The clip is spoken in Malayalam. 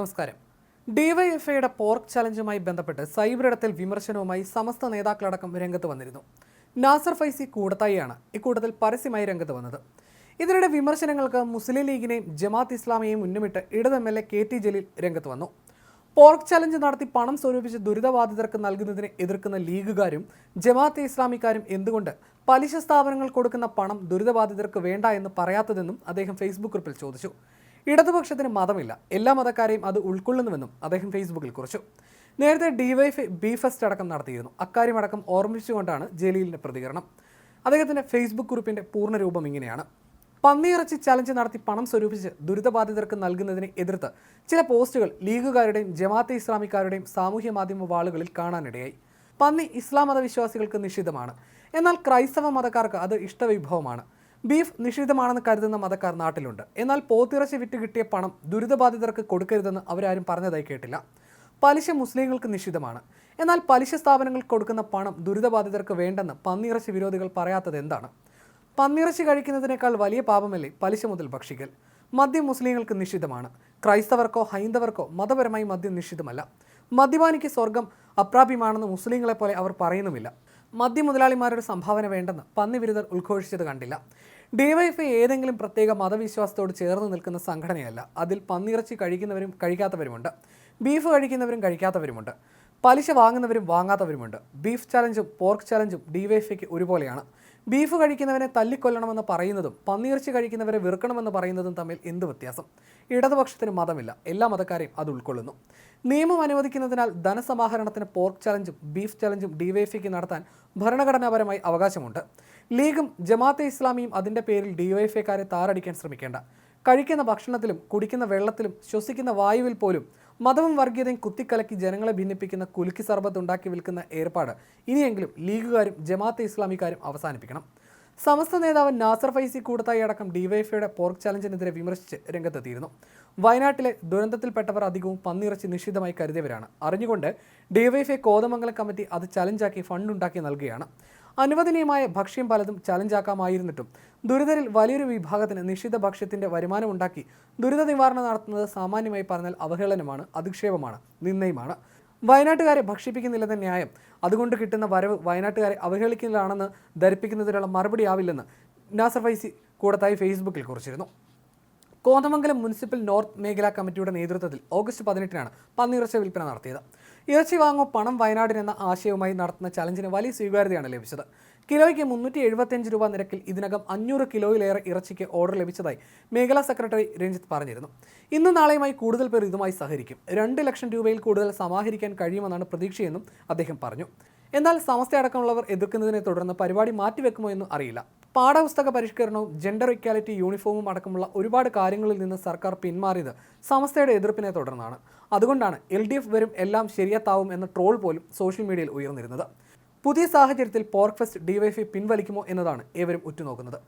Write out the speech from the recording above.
നമസ്കാരം. ഡിവൈഎഫ്ഐയുടെ പോർക്ക് ചലഞ്ചുമായി ബന്ധപ്പെട്ട് സൈബർ ഇടത്തിൽ വിമർശനവുമായി സമസ്ത നേതാക്കളടക്കം രംഗത്ത് വന്നിരുന്നു. നാസർ ഫൈസി കൂടത്തായിയാണ് ഇക്കൂട്ടത്തിൽ പരസ്യമായി രംഗത്ത് വന്നത്. ഇതിനിടെ വിമർശനങ്ങൾക്ക് മുസ്ലിം ലീഗിനെയും ജമാത്ത് ഇസ്ലാമിയെയും മുന്നുമിട്ട് ഇടത് M L A K T Jaleel രംഗത്ത് വന്നു. പോർക്ക് ചലഞ്ച് നടത്തി പണം സ്വരൂപിച്ച് ദുരിതബാധിതർക്ക് നൽകുന്നതിനെ എതിർക്കുന്ന ലീഗുകാരും ജമാഅത്തെ ഇസ്ലാമിക്കാരും എന്തുകൊണ്ട് പലിശ സ്ഥാപനങ്ങൾ കൊടുക്കുന്ന പണം ദുരിതബാധിതർക്ക് വേണ്ട എന്ന് പറയാത്തതെന്നും അദ്ദേഹം ഫേസ്ബുക്ക് കുറിപ്പിൽ ചോദിച്ചു. ഇടതുപക്ഷത്തിന് മതമില്ല. എല്ലാ മതക്കാരെയും അത് ഉൾക്കൊള്ളുന്നുവെന്നും അദ്ദേഹം ഫേസ്ബുക്കിൽ കുറിച്ചു. നേരത്തെ ഡിവൈഫ് ബി ഫെസ്റ്റ് അടക്കം നടത്തിയിരുന്നു. അക്കാര്യമടക്കം ഓർമ്മിച്ചുകൊണ്ടാണ് ജലീലിന്റെ പ്രതികരണം. അദ്ദേഹത്തിന്റെ ഫേസ്ബുക്ക് കുറിപ്പിന്റെ പൂർണരൂപം ഇങ്ങനെയാണ്. പന്നിയിറച്ചി ചലഞ്ച് നടത്തി പണം സ്വരൂപിച്ച് ദുരിതബാധിതർക്ക് നൽകുന്നതിനെ എതിർത്ത് ചില പോസ്റ്റുകൾ ലീഗുകാരുടെയും ജമാഅത്തെ ഇസ്ലാമിക്കാരുടെയും സാമൂഹ്യ മാധ്യമ വാളുകളിൽ കാണാനിടയായി. പന്നി ഇസ്ലാം മതവിശ്വാസികൾക്ക് നിഷിദ്ധമാണ്. എന്നാൽ ക്രൈസ്തവ മതക്കാർക്ക് അത് ഇഷ്ടവിഭവമാണ്. ബീഫ് നിഷിദ്ധമാണെന്ന് കരുതുന്ന മതക്കാർ നാട്ടിലുണ്ട്. എന്നാൽ പോത്തിറച്ചി വിറ്റ് കിട്ടിയ പണം ദുരിതബാധിതർക്ക് കൊടുക്കരുതെന്ന് അവരാരും പറഞ്ഞതായി കേട്ടില്ല. പലിശ മുസ്ലിങ്ങൾക്ക് നിഷിദ്ധമാണ്. എന്നാൽ പലിശ സ്ഥാപനങ്ങൾ കൊടുക്കുന്ന പണം ദുരിതബാധിതർക്ക് വേണ്ടെന്ന് പന്നിയിറച്ചി വിരോധികൾ പറയാത്തത് എന്താണ്? പന്നിയിറച്ചി കഴിക്കുന്നതിനേക്കാൾ വലിയ പാപമല്ലേ പലിശ മുതൽ ഭക്ഷിക്കൽ? മദ്യം മുസ്ലിങ്ങൾക്ക് നിഷിദ്ധമാണ്. ക്രൈസ്തവർക്കോ ഹൈന്ദവർക്കോ മതപരമായി മദ്യം നിഷിദ്ധമല്ല. മദ്യപാനിക്ക് സ്വർഗം അപ്രാപ്യമാണെന്ന് മുസ്ലിങ്ങളെ പോലെ അവർ പറയുന്നുമില്ല. മദ്യ മുതലാളിമാരുടെ സംഭാവന വേണ്ടെന്ന് പന്നി വിരുദ്ധർ ഉദ്ഘോഷിച്ചത് കണ്ടില്ല. ഡിവൈഎഫ്ഐ ഏതെങ്കിലും പ്രത്യേക മതവിശ്വാസത്തോട് ചേർന്ന് നിൽക്കുന്ന സംഘടനയല്ല. അതിൽ പന്നിയിറച്ചി കഴിക്കുന്നവരും കഴിക്കാത്തവരുമുണ്ട്. ബീഫ് കഴിക്കുന്നവരും കഴിക്കാത്തവരുമുണ്ട്. പലിശ വാങ്ങുന്നവരും വാങ്ങാത്തവരുമുണ്ട്. ബീഫ് ചലഞ്ചും പോർക്ക് ചലഞ്ചും ഡിവൈഎഫ്ഐക്ക് ഒരുപോലെയാണ്. ബീഫ് കഴിക്കുന്നവനെ തല്ലിക്കൊല്ലണമെന്ന് പറയുന്നതും പന്നിയിറച്ചി കഴിക്കുന്നവരെ വെറുക്കണമെന്ന് പറയുന്നതും തമ്മിൽ എന്ത് വ്യത്യാസം? ഇടതുപക്ഷത്തിന് മതമില്ല. എല്ലാ മതക്കാരെയും അത് ഉൾക്കൊള്ളുന്നു. നിയമം അനുവദിക്കുന്നതിനാൽ ധനസമാഹരണത്തിന് പോർക്ക് ചലഞ്ചും ബീഫ് ചലഞ്ചും ഡിവൈഎഫ്ഐക്ക് നടത്താൻ ഭരണഘടനാപരമായി അവകാശമുണ്ട്. ലീഗും ജമാഅത്തെ ഇസ്ലാമിയും അതിന്റെ പേരിൽ ഡിവൈഎഫ്ഐക്കാരെ താറടിക്കാൻ ശ്രമിക്കേണ്ട. കഴിക്കുന്ന ഭക്ഷണത്തിലും കുടിക്കുന്ന വെള്ളത്തിലും ശ്വസിക്കുന്ന വായുവിൽ പോലും മതവും വർഗീയതയും കുത്തിക്കലക്കി ജനങ്ങളെ ഭിന്നിപ്പിക്കുന്ന കുലുക്കി സർബത്ത് ഉണ്ടാക്കി വിൽക്കുന്ന ഏർപ്പാട്. ഇനിയെങ്കിലും ലീഗുകാരും ജമാഅത്തെ ഇസ്ലാമിക്കാരും അവസാനിപ്പിക്കണം. സമസ്ത നേതാവ് നാസർ ഫൈസി കൂടത്തായി അടക്കം ഡിവൈഎഫ്ഐയുടെ പോർക്ക് ചലഞ്ചിനെതിരെ വിമർശിച്ച് രംഗത്തെത്തിയിരുന്നു. വയനാട്ടിലെ ദുരന്തത്തിൽപ്പെട്ടവർ അധികവും പന്നിയിറച്ചി നിഷിദ്ധമായി കരുതിയവരാണ്. അറിഞ്ഞുകൊണ്ട് ഡിവൈഎഫ്ഐ കോതമംഗലം കമ്മിറ്റി അത് ചലഞ്ചാക്കി ഫണ്ടുണ്ടാക്കി നൽകുകയാണ്. അനുവദനീയമായ ഭക്ഷ്യം പലതും ചലഞ്ചാക്കാമായിരുന്നിട്ടും. ദുരിതരിൽ വലിയൊരു വിഭാഗത്തിന് നിശ്ചിത ഭക്ഷ്യത്തിന്റെ വരുമാനമുണ്ടാക്കി ദുരിത നിവാരണം നടത്തുന്നത് സാമാന്യമായി പറഞ്ഞാൽ അവഹേളനമാണ് അധിക്ഷേപമാണ് നിന്നയുമാണ് വയനാട്ടുകാരെ ഭക്ഷിപ്പിക്കുന്നില്ലെന്ന ന്യായം അതുകൊണ്ട് കിട്ടുന്ന വരവ് വയനാട്ടുകാരെ അവഹേളിക്കുന്നതാണെന്ന് ധരിപ്പിക്കുന്നതിനുള്ള മറുപടി ആവില്ലെന്ന് നാസർ ഫൈസി കൂടത്തായി ഫേസ്ബുക്കിൽ കുറിച്ചിരുന്നു. കോതമംഗലം മുനിസിപ്പൽ നോർത്ത് മേഖലാ കമ്മിറ്റിയുടെ നേതൃത്വത്തിൽ ഓഗസ്റ്റ് പതിനെട്ടിനാണ് പന്നിയിറച്ച വിൽപ്പന നടത്തിയത്. ഇറച്ചി വാങ്ങോ പണം വയനാടിനെന്ന ആശയവുമായി നടത്തുന്ന ചലഞ്ചിന് വലിയ സ്വീകാര്യതയാണ് ലഭിച്ചത്. കിലോയ്ക്ക് മുന്നൂറ്റി എഴുപത്തിയഞ്ച് രൂപ നിരക്കിൽ ഇതിനകം അഞ്ഞൂറ് കിലോയിലേറെ ഇറച്ചിക്ക് ഓർഡർ ലഭിച്ചതായി മേഖലാ സെക്രട്ടറി രഞ്ജിത്ത് പറഞ്ഞിരുന്നു. ഇന്നും നാളെയുമായി കൂടുതൽ പേർ ഇതുമായി സഹകരിക്കും. രണ്ട് ലക്ഷം രൂപയിൽ കൂടുതൽ സമാഹരിക്കാൻ കഴിയുമെന്നാണ് പ്രതീക്ഷയെന്നും അദ്ദേഹം പറഞ്ഞു. എന്നാൽ സമസ്ത അടക്കമുള്ളവർ എതിർക്കുന്നതിനെ തുടർന്ന് പരിപാടി മാറ്റിവെക്കുമോ എന്നും അറിയില്ല. പാഠപുസ്തക പരിഷ്കരണവും ജെൻഡർ ഇക്വാലിറ്റി യൂണിഫോമും അടക്കമുള്ള ഒരുപാട് കാര്യങ്ങളിൽ നിന്ന് സർക്കാർ പിന്മാറിയത് സമസ്തയുടെ എതിർപ്പിനെ തുടർന്നാണ്. അതുകൊണ്ടാണ് എൽ ഡി എഫ് വരും എല്ലാം ശരിയത്താവും എന്ന ട്രോൾ പോലും സോഷ്യൽ മീഡിയയിൽ ഉയർന്നിരുന്നത്. പുതിയ സാഹചര്യത്തിൽ പോർക്ക് ഫെസ്റ്റ് ഡിവൈഫൈ പിൻവലിക്കുമോ എന്നതാണ് ഏവരും ഉറ്റുനോക്കുന്നത്.